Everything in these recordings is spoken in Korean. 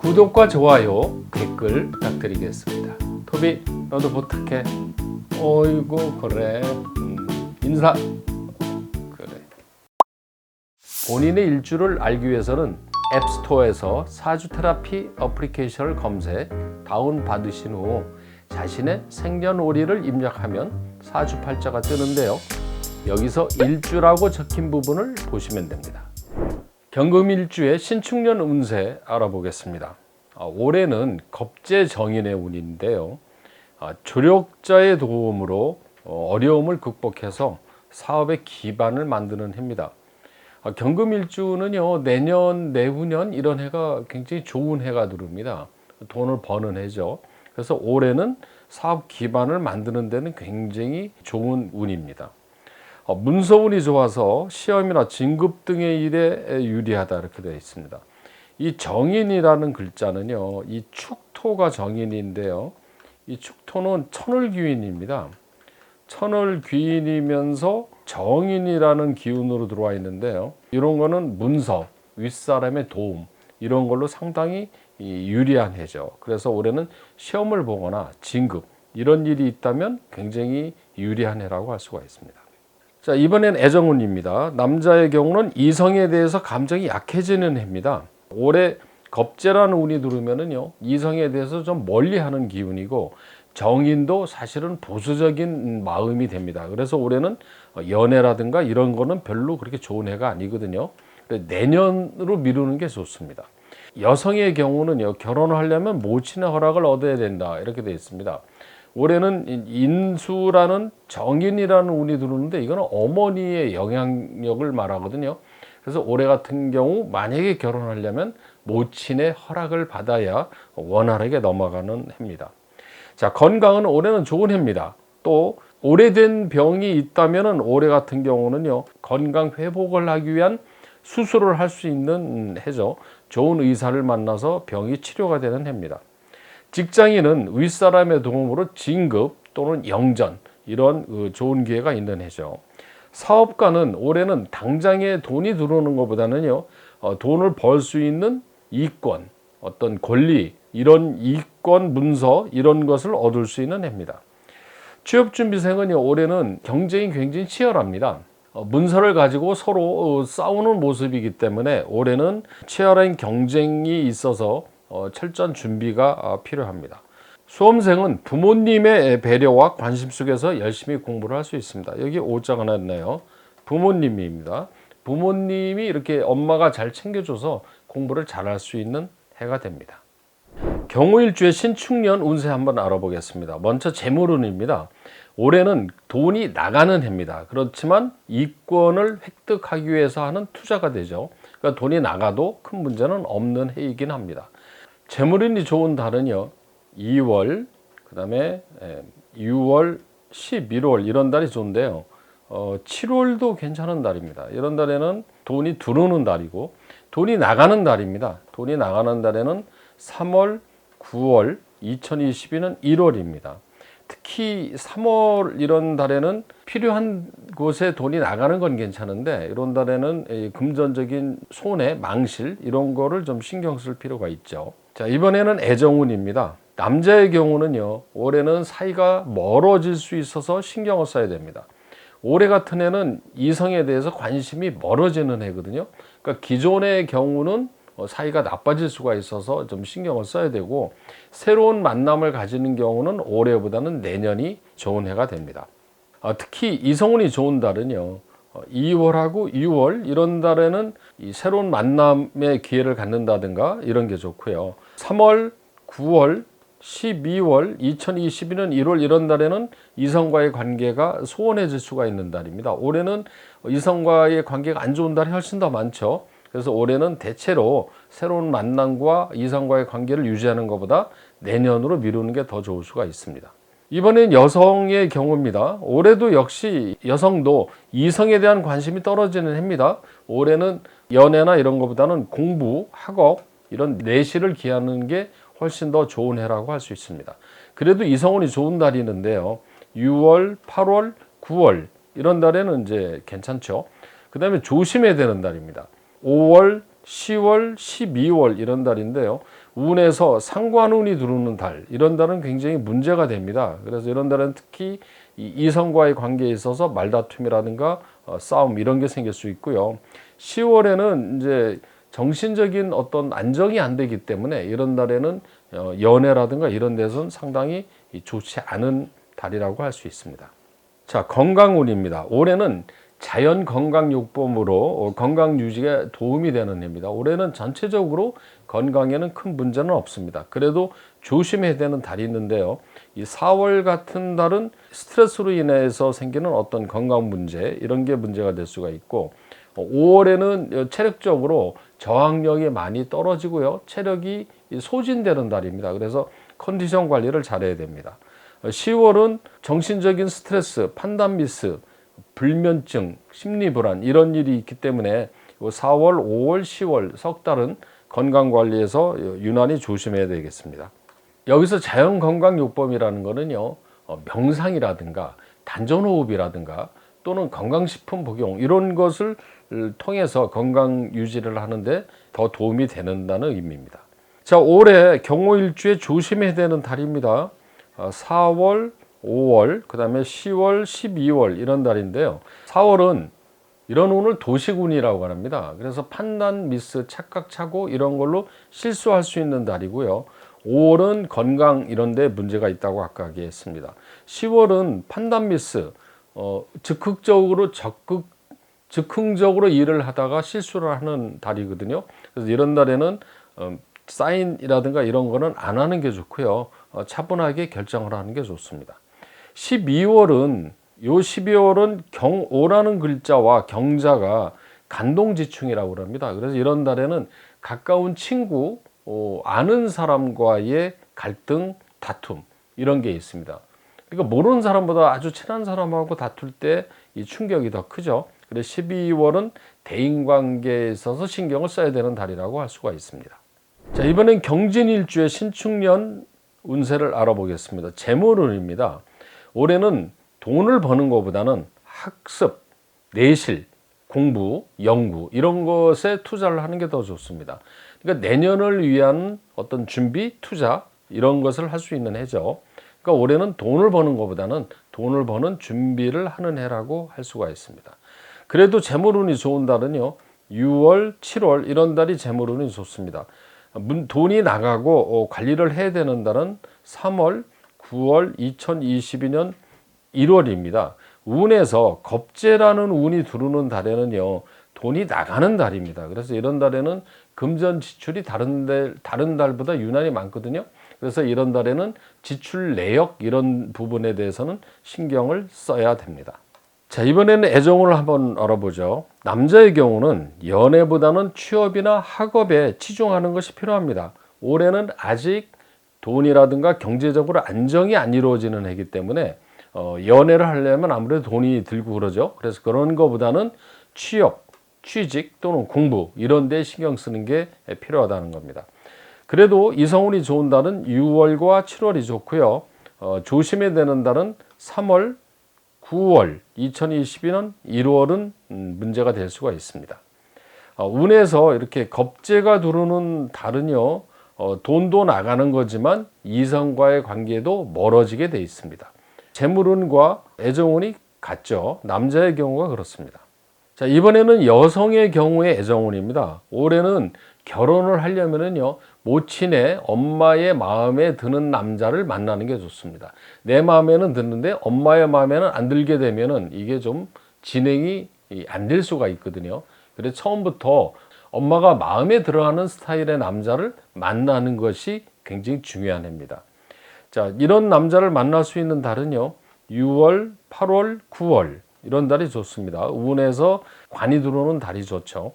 구독과 좋아요, 댓글 부탁드리겠습니다. 토비, 너도 부탁해. 어이구, 그래. 음, 인사. 그래. 본인의 일주를 알기 위해서는 앱스토어에서 사주 테라피 어플리케이션을 검색, 다운 받으신 후 자신의 생년월일을 입력하면 사주팔자가 뜨는데요. 여기서 일주라고 적힌 부분을 보시면 됩니다. 경금일주의 신축년 운세 알아보겠습니다. 아, 올해는 겁재정인의 운인데요. 아, 조력자의 도움으로 어, 어려움을 극복해서 사업의 기반을 만드는 해입니다. 아, 경금일주는요 내년 내후년 이런 해가 굉장히 좋은 해가 들어옵니다. 돈을 버는 해죠. 그래서 올해는 사업 기반을 만드는 데는 굉장히 좋은 운입니다. 어, 문서운이 좋아서 시험이나 진급 등의 일에 유리하다 이렇게 되어 있습니다. 이 정인이라는 글자는요, 이 축토가 정인인데요. 이 축토는 천을귀인입니다. 천을귀인이면서 정인이라는 기운으로 들어와 있는데요. 이런 거는 문서, 윗사람의 도움 이런 걸로 상당히 이 유리한 해죠. 그래서 올해는 시험을 보거나 진급 이런 일이 있다면 굉장히 유리한 해라고 할 수가 있습니다. 자, 이번엔 애정운입니다. 남자의 경우는 이성에 대해서 감정이 약해지는 해입니다. 올해 겁재라는 운이 들어오면은요, 이성에 대해서 좀 멀리 하는 기운이고, 정인도 사실은 보수적인 마음이 됩니다. 그래서 올해는 연애라든가 이런 거는 별로 그렇게 좋은 해가 아니거든요. 내년으로 미루는 게 좋습니다. 여성의 경우는요, 결혼을 하려면 모친의 허락을 얻어야 된다. 이렇게 되어 있습니다. 올해는 인수라는 정인이라는 운이 들어오는데 이거는 어머니의 영향력을 말하거든요. 그래서 올해 같은 경우 만약에 결혼하려면 모친의 허락을 받아야 원활하게 넘어가는 해입니다. 자, 건강은 올해는 좋은 해입니다. 또 오래된 병이 있다면은 올해 같은 경우는요. 건강 회복을 하기 위한 수술을 할 수 있는 해죠. 좋은 의사를 만나서 병이 치료가 되는 해입니다. 직장인은 윗사람의 도움으로 진급 또는 영전 이런 그 좋은 기회가 있는 해죠. 사업가는 올해는 당장에 돈이 들어오는 것보다는요 어, 돈을 벌 수 있는 이권 어떤 권리 이런 이권 문서 이런 것을 얻을 수 있는 해입니다. 취업준비생은요 올해는 경쟁이 굉장히 치열합니다. 어, 문서를 가지고 서로 어, 싸우는 모습이기 때문에 올해는 치열한 경쟁이 있어서 어, 철저한 준비가 어, 필요합니다. 수험생은 부모님의 배려와 관심 속에서 열심히 공부를 할 수 있습니다. 여기 오자가 났네요. 부모님입니다. 부모님이 이렇게 엄마가 잘 챙겨줘서 공부를 잘할 수 있는 해가 됩니다. 경우일주의 신축년 운세 한번 알아보겠습니다. 먼저 재물운입니다. 올해는 돈이 나가는 해입니다. 그렇지만 이권을 획득하기 위해서 하는 투자가 되죠. 그러니까 돈이 나가도 큰 문제는 없는 해이긴 합니다. 재물운이 좋은 달은요. 2월, 그 다음에 6월, 11월 이런 달이 좋은데요. 어, 7월도 괜찮은 달입니다. 이런 달에는 돈이 들어오는 달이고 돈이 나가는 달입니다. 돈이 나가는 달에는 3월, 9월, 2022는 1월입니다. 특히 3월 이런 달에는 필요한 곳에 돈이 나가는 건 괜찮은데 이런 달에는 금전적인 손해, 망실 이런 거를 좀 신경 쓸 필요가 있죠. 자, 이번에는 애정운입니다. 남자의 경우는요, 올해는 사이가 멀어질 수 있어서 신경을 써야 됩니다. 올해 같은 해는 이성에 대해서 관심이 멀어지는 해거든요. 그러니까 기존의 경우는 사이가 나빠질 수가 있어서 좀 신경을 써야 되고 새로운 만남을 가지는 경우는 올해보다는 내년이 좋은 해가 됩니다. 아, 특히 이성운이 좋은 달은요. 2월하고 6월 이런 달에는 새로운 만남의 기회를 갖는다든가 이런 게 좋고요. 3월, 9월, 12월, 2022년 1월 이런 달에는 이성과의 관계가 소원해질 수가 있는 달입니다. 올해는 이성과의 관계가 안 좋은 달이 훨씬 더 많죠. 그래서 올해는 대체로 새로운 만남과 이성과의 관계를 유지하는 것보다 내년으로 미루는 게 더 좋을 수가 있습니다. 이번엔 여성의 경우입니다. 올해도 역시 여성도 이성에 대한 관심이 떨어지는 해입니다. 올해는 연애나 이런 것보다는 공부, 학업 이런 내실을 기하는 게 훨씬 더 좋은 해라고 할 수 있습니다. 그래도 이성운이 좋은 달이 있는데요. 6월, 8월, 9월 이런 달에는 이제 괜찮죠. 그 다음에 조심해야 되는 달입니다. 5월, 10월, 12월 이런 달인데요. 운에서 상관운이 들어오는 달 이런 달은 굉장히 문제가 됩니다. 그래서 이런 달은 특히 이 이성과의 관계에 있어서 말다툼이라든가 어, 싸움 이런 게 생길 수 있고요. 10월에는 이제 정신적인 어떤 안정이 안 되기 때문에 이런 달에는 어, 연애라든가 이런 데서는 상당히 이 좋지 않은 달이라고 할 수 있습니다. 자, 건강운입니다. 올해는 자연 건강 요법으로 어, 건강 유지에 도움이 되는 해입니다. 올해는 전체적으로 건강에는 큰 문제는 없습니다. 그래도 조심해야 되는 달이 있는데요. 이 4월 같은 달은 스트레스로 인해서 생기는 어떤 건강 문제 이런 게 문제가 될 수가 있고 5월에는 체력적으로 저항력이 많이 떨어지고요. 체력이 소진되는 달입니다. 그래서 컨디션 관리를 잘해야 됩니다. 10월은 정신적인 스트레스, 판단 미스, 불면증, 심리 불안 이런 일이 있기 때문에 4월, 5월, 10월 석 달은 건강 관리에서 유난히 조심해야 되겠습니다. 여기서 자연 건강 요법이라는 거는요. 어, 명상이라든가 단전호흡이라든가 또는 건강식품 복용 이런 것을 통해서 건강 유지를 하는데 더 도움이 되는다는 의미입니다. 자, 올해 경호일주에 조심해야 되는 달입니다. 4월, 5월, 그 다음에 10월, 12월 이런 달인데요. 4월은 이런 운을 도식운이라고 합니다. 그래서 판단 미스, 착각, 착오 이런 걸로 실수할 수 있는 달이고요. 5월은 건강 이런 데 문제가 있다고 아까 얘기했습니다. 10월은 판단 미스, 어, 적극적으로 적극 즉흥적으로 일을 하다가 실수를 하는 달이거든요. 그래서 이런 달에는 어, 사인이라든가 이런 거는 안 하는 게 좋고요. 어, 차분하게 결정을 하는 게 좋습니다. 12월은 요 12월은 경오라는 글자와 경자가 간동지충이라고 합니다. 그래서 이런 달에는 가까운 친구, 어, 아는 사람과의 갈등, 다툼 이런 게 있습니다. 그러니까 모르는 사람보다 아주 친한 사람하고 다툴 때 이 충격이 더 크죠. 그래서 12월은 대인 관계에 있어서 신경을 써야 되는 달이라고 할 수가 있습니다. 자, 이번엔 경진일주의 신축년 운세를 알아보겠습니다. 재물운입니다. 올해는 돈을 버는 것보다는 학습, 내실, 공부, 연구 이런 것에 투자를 하는 게 더 좋습니다. 그러니까 내년을 위한 어떤 준비, 투자 이런 것을 할 수 있는 해죠. 그러니까 올해는 돈을 버는 것보다는 돈을 버는 준비를 하는 해라고 할 수가 있습니다. 그래도 재물운이 좋은 달은요. 6월, 7월 이런 달이 재물운이 좋습니다. 돈이 나가고 어, 관리를 해야 되는 달은 3월, 9월, 2022년 1월입니다. 운에서 겁재라는 운이 들어오는 달에는요. 돈이 나가는 달입니다. 그래서 이런 달에는 금전 지출이 다른 달, 다른 달보다 유난히 많거든요. 그래서 이런 달에는 지출 내역 이런 부분에 대해서는 신경을 써야 됩니다. 자, 이번에는 애정을 한번 알아보죠. 남자의 경우는 연애보다는 취업이나 학업에 치중하는 것이 필요합니다. 올해는 아직 돈이라든가 경제적으로 안정이 안 이루어지는 해기 때문에 어, 연애를 하려면 아무래도 돈이 들고 그러죠. 그래서 그런 것보다는 취업, 취직 또는 공부 이런 데 신경 쓰는 게 필요하다는 겁니다. 그래도 이성운이 좋은 달은 6월과 7월이 좋고요. 어, 조심해야 되는 달은 3월, 9월, 2022년 1월은 음, 문제가 될 수가 있습니다. 어, 운에서 이렇게 겁재가 들어오는 달은요, 어, 돈도 나가는 거지만 이성과의 관계도 멀어지게 돼 있습니다. 재물운과 애정운이 같죠. 남자의 경우가 그렇습니다. 자, 이번에는 여성의 경우의 애정운입니다. 올해는 결혼을 하려면은요, 모친의 엄마의 마음에 드는 남자를 만나는 게 좋습니다. 내 마음에는 드는데 엄마의 마음에는 안 들게 되면은 이게 좀 진행이 안 될 수가 있거든요. 그래서 처음부터 엄마가 마음에 들어하는 스타일의 남자를 만나는 것이 굉장히 중요한 해입니다. 자, 이런 남자를 만날 수 있는 달은요, 6월, 8월, 9월, 이런 달이 좋습니다. 운에서 관이 들어오는 달이 좋죠.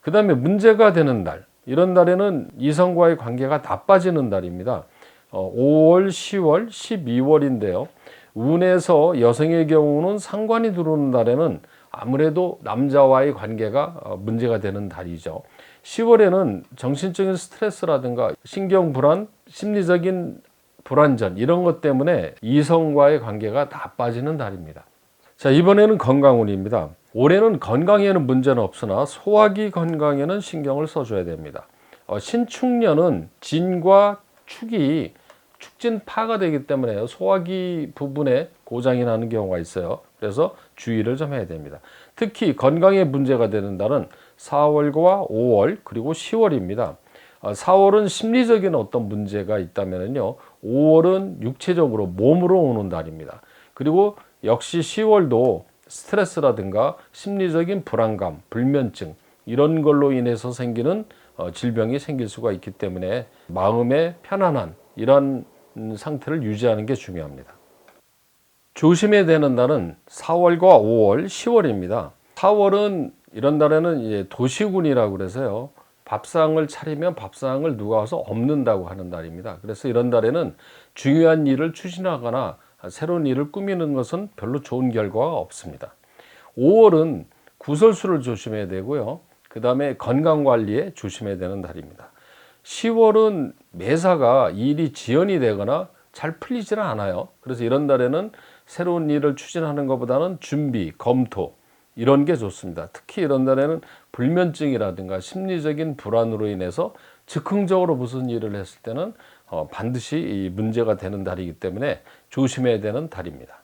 그 다음에 문제가 되는 달, 이런 달에는 이성과의 관계가 나빠지는 달입니다. 어, 5월, 10월, 12월인데요. 운에서 여성의 경우는 상관이 들어오는 달에는 아무래도 남자와의 관계가 어, 문제가 되는 달이죠. 10월에는 정신적인 스트레스라든가 신경 불안, 심리적인 불안전 이런 것 때문에 이성과의 관계가 나빠지는 달입니다. 자, 이번에는 건강운입니다. 올해는 건강에는 문제는 없으나 소화기 건강에는 신경을 써줘야 됩니다. 어, 신축년은 진과 축이 축진파가 되기 때문에 소화기 부분에 고장이 나는 경우가 있어요. 그래서 주의를 좀 해야 됩니다. 특히 건강에 문제가 되는 달은 4월과 5월 그리고 10월입니다. 4월은 심리적인 어떤 문제가 있다면요. 5월은 육체적으로 몸으로 오는 달입니다. 그리고 역시 10월도 스트레스라든가 심리적인 불안감, 불면증 이런 걸로 인해서 생기는 어, 질병이 생길 수가 있기 때문에 마음의 편안한 이런 음, 상태를 유지하는 게 중요합니다. 조심해야 되는 날은 4월과 5월, 10월입니다. 4월은 이런 이제 도시군이라고 그래서요. 밥상을 차리면 밥상을 누가 와서 없는다고 하는 달입니다. 그래서 이런 달에는 중요한 일을 추진하거나 새로운 일을 꾸미는 것은 별로 좋은 결과가 없습니다. 5월은 구설수를 조심해야 되고요. 그 다음에 건강 관리에 조심해야 되는 달입니다. 10월은 매사가 일이 지연이 되거나 잘 풀리지는 않아요. 그래서 이런 달에는 새로운 일을 추진하는 것보다는 준비, 검토 이런 게 좋습니다. 특히 이런 달에는 불면증이라든가 심리적인 불안으로 인해서 즉흥적으로 무슨 일을 했을 때는 어, 반드시 이 문제가 되는 달이기 때문에 조심해야 되는 달입니다.